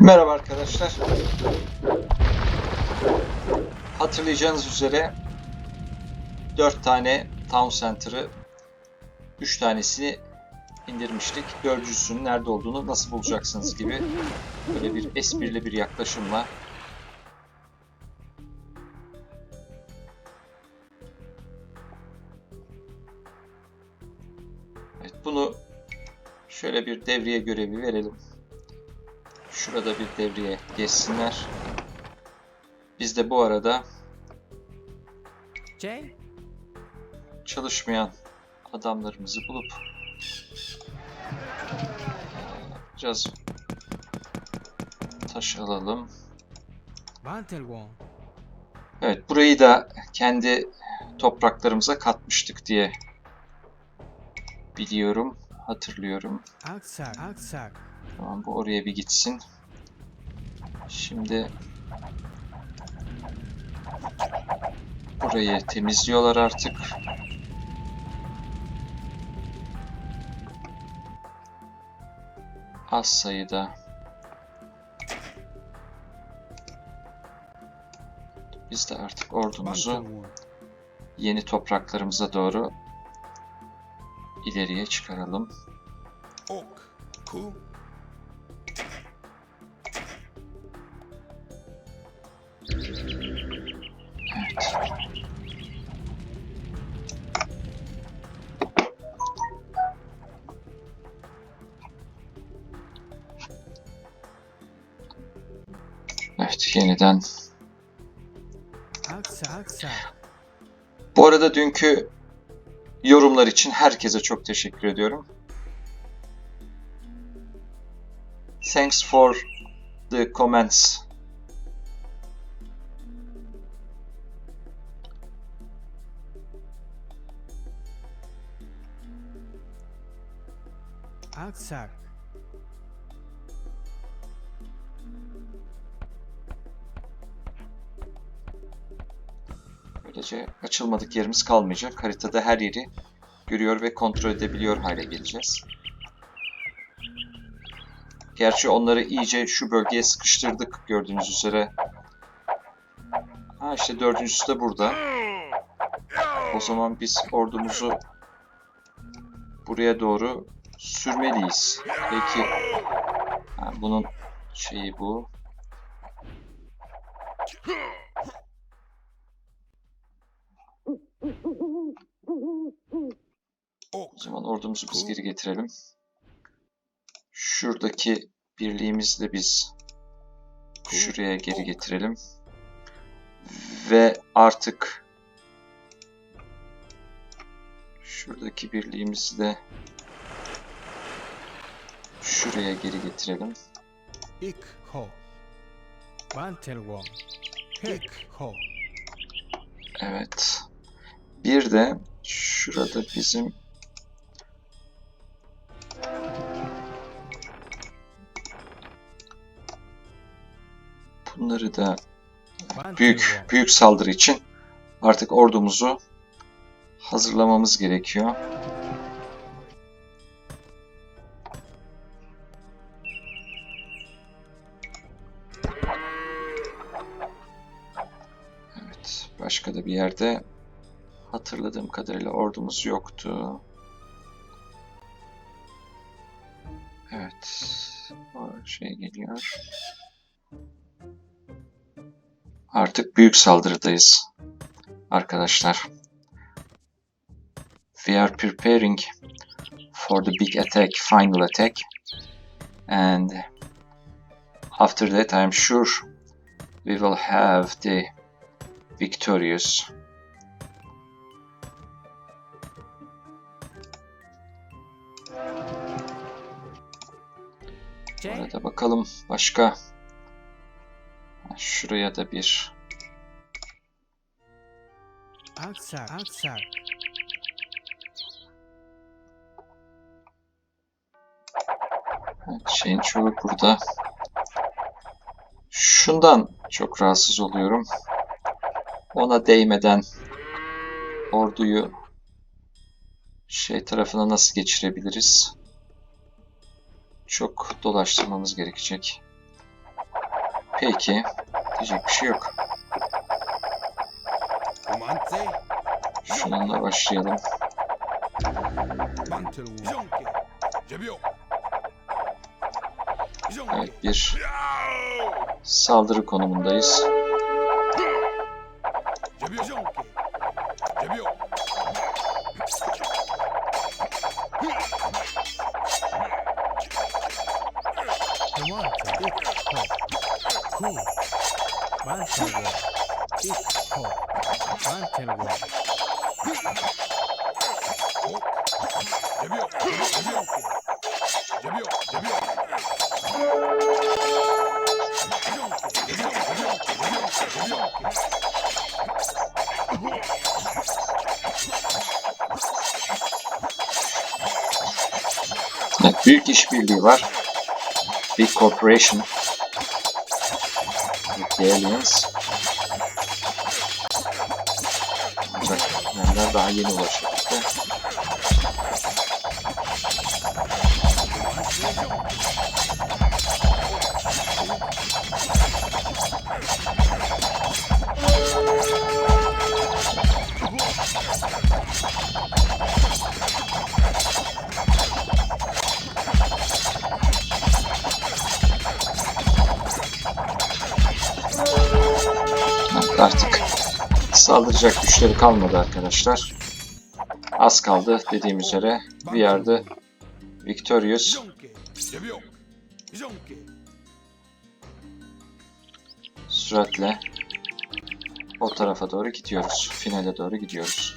Merhaba arkadaşlar. Hatırlayacağınız üzere 4 tane Town Center'ı 3 tanesini indirmiştik. Dördüncüsünün nerede olduğunu nasıl bulacaksınız gibi böyle bir esprili bir yaklaşımla Evet, bunu şöyle bir devriye görevi verelim. Şurada bir devriye geçsinler. Biz de bu arada çalışmayan adamlarımızı bulup biraz taş alalım. Evet burayı da kendi topraklarımıza katmıştık diye biliyorum, hatırlıyorum. Aksak. Aksak. Tamam bu oraya bir gitsin. Şimdi burayı temizliyorlar artık. Az sayıda biz de artık ordumuzu yeni topraklarımıza doğru ileriye çıkaralım. Oak. Cool. Evet. Evet, yeniden. Bu arada dünkü yorumlar için herkese çok teşekkür ediyorum. Thanks for the comments. Aksak. Böylece açılmadık yerimiz kalmayacak. Haritada her yeri görüyor ve kontrol edebiliyor hale geleceğiz. Gerçi onları iyice şu bölgeye sıkıştırdık gördüğünüz üzere. Ha işte dördüncüsü de burada. O zaman biz ordumuzu buraya doğru sürmeliyiz. Peki ha, bunun şeyi bu. O Oak. zaman ordumuzu biz geri getirelim. Şuradaki birliğimizi de biz şuraya geri getirelim. Ve artık şuradaki birliğimizi de şuraya geri getirelim. Ik ho. Bantelwon. Ik ho. Evet. Bir de şurada bizim bunları da büyük büyük saldırı için artık ordumuzu hazırlamamız gerekiyor. Evet, başka da bir yerde hatırladığım kadarıyla ordumuz yoktu. Evet, o şey geliyor. Artık büyük saldırıdayız arkadaşlar. We are preparing for the big attack, final attack. And after that I'm sure we will have the victorious. Burada bakalım başka. Şuraya da bir Aksak. Evet, şeyin çoğu burada. Şundan çok rahatsız oluyorum. Ona değmeden orduyu şey tarafına nasıl geçirebiliriz? çok dolaştırmamız gerekecek. Peki. Diyecek bir şey yok. Şununla başlayalım. Evet bir saldırı konumundayız. Jebio. Jonke. Jebionke. Evet, büyük işbirliği var. Big Corporation. The Aliens. Yemler daha yeni ulaşabildi. Artık saldıracak güçleri kalmadı arkadaşlar. Az kaldı dediğim üzere. Are the victorious. Süratle o tarafa doğru gidiyoruz. Finale doğru gidiyoruz.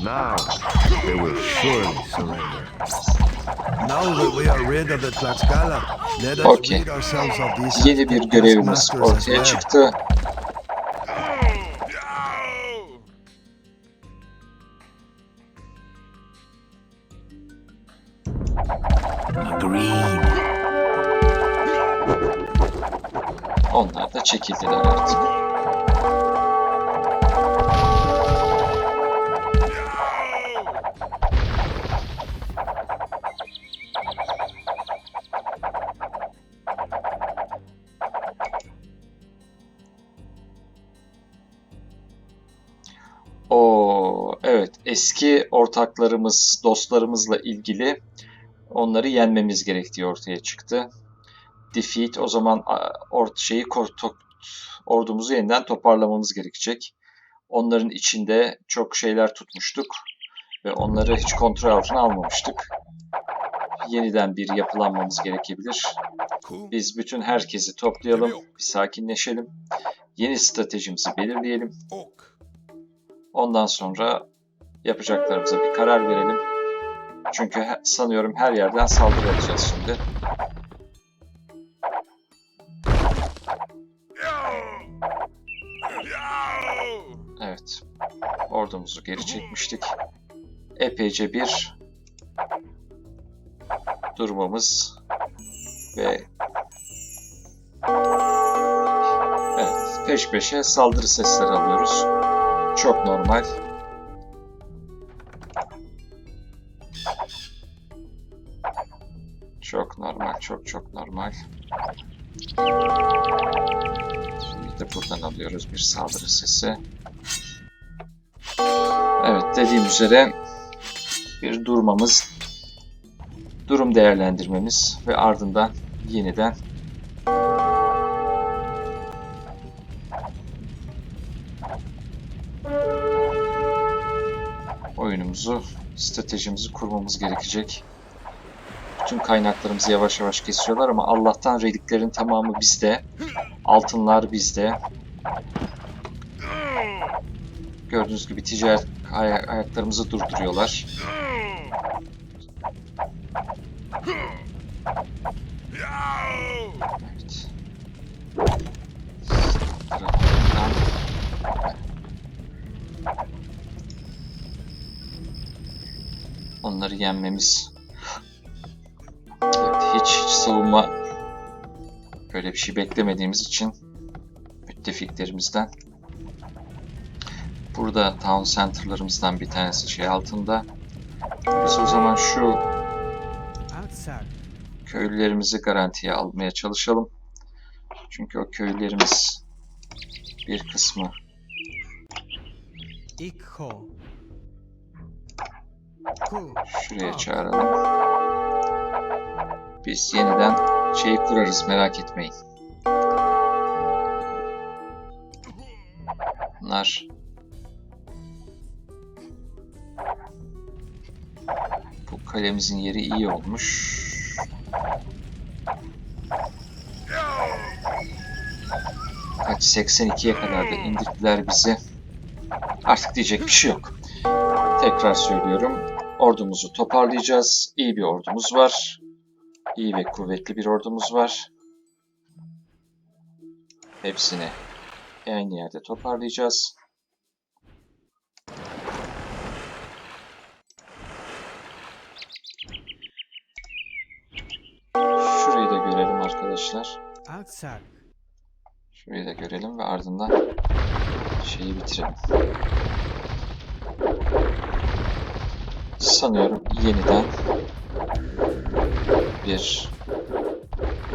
Now, they will surely surrender. These Yeni bir görevimiz ortaya çıktı. Onlar da çekildiler artık. Eski ortaklarımız, dostlarımızla ilgili onları yenmemiz gerektiği ortaya çıktı. Defeat o zaman ort şeyi ordumuzu yeniden toparlamamız gerekecek. Onların içinde çok şeyler tutmuştuk ve onları hiç kontrol altına almamıştık. Yeniden bir yapılanmamız gerekebilir. Biz bütün herkesi toplayalım, bir sakinleşelim. Yeni stratejimizi belirleyelim. Ondan sonra yapacaklarımıza bir karar verelim. Çünkü sanıyorum her yerden saldırı alacağız şimdi. Evet. Ordumuzu geri çekmiştik. Epeyce bir durmamız ve evet peş peşe saldırı sesleri alıyoruz. Çok normal. Çok normal, çok çok normal. Şimdi de buradan alıyoruz bir saldırı sesi. Evet dediğim üzere bir durmamız, durum değerlendirmemiz ve ardından yeniden oyunumuzu, stratejimizi kurmamız gerekecek. Bütün kaynaklarımızı yavaş yavaş kesiyorlar ama Allah'tan reliklerin tamamı bizde. Altınlar bizde. Gördüğünüz gibi ticaret aya- ayaklarımızı durduruyorlar. Evet. Onları yenmemiz hiç, savunma böyle bir şey beklemediğimiz için müttefiklerimizden burada town center'larımızdan bir tanesi şey altında. Biz o zaman şu köylülerimizi garantiye almaya çalışalım. Çünkü o köylülerimiz bir kısmı şuraya çağıralım. Biz yeniden şeyi kurarız merak etmeyin. Bunlar bu kalemizin yeri iyi olmuş. Kaç 82'ye kadar da indirdiler bizi. Artık diyecek bir şey yok. Tekrar söylüyorum. Ordumuzu toparlayacağız. İyi bir ordumuz var. İyi ve kuvvetli bir ordumuz var. Hepsini aynı yerde toparlayacağız. Şurayı da görelim arkadaşlar. Şurayı da görelim ve ardından şeyi bitirelim. Sanıyorum yeniden bir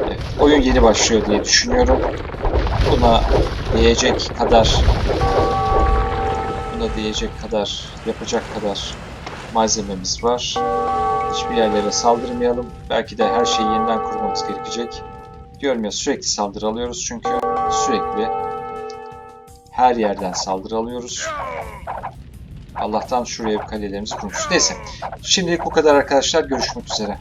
evet, oyun yeni başlıyor diye düşünüyorum. Buna diyecek kadar buna diyecek kadar yapacak kadar malzememiz var. Hiçbir yerlere saldırmayalım. Belki de her şeyi yeniden kurmamız gerekecek. Diyorum ya sürekli saldırı alıyoruz çünkü sürekli her yerden saldırı alıyoruz. Allah'tan şuraya kalelerimizi kurmuşuz. Neyse. Şimdilik bu kadar arkadaşlar. Görüşmek üzere.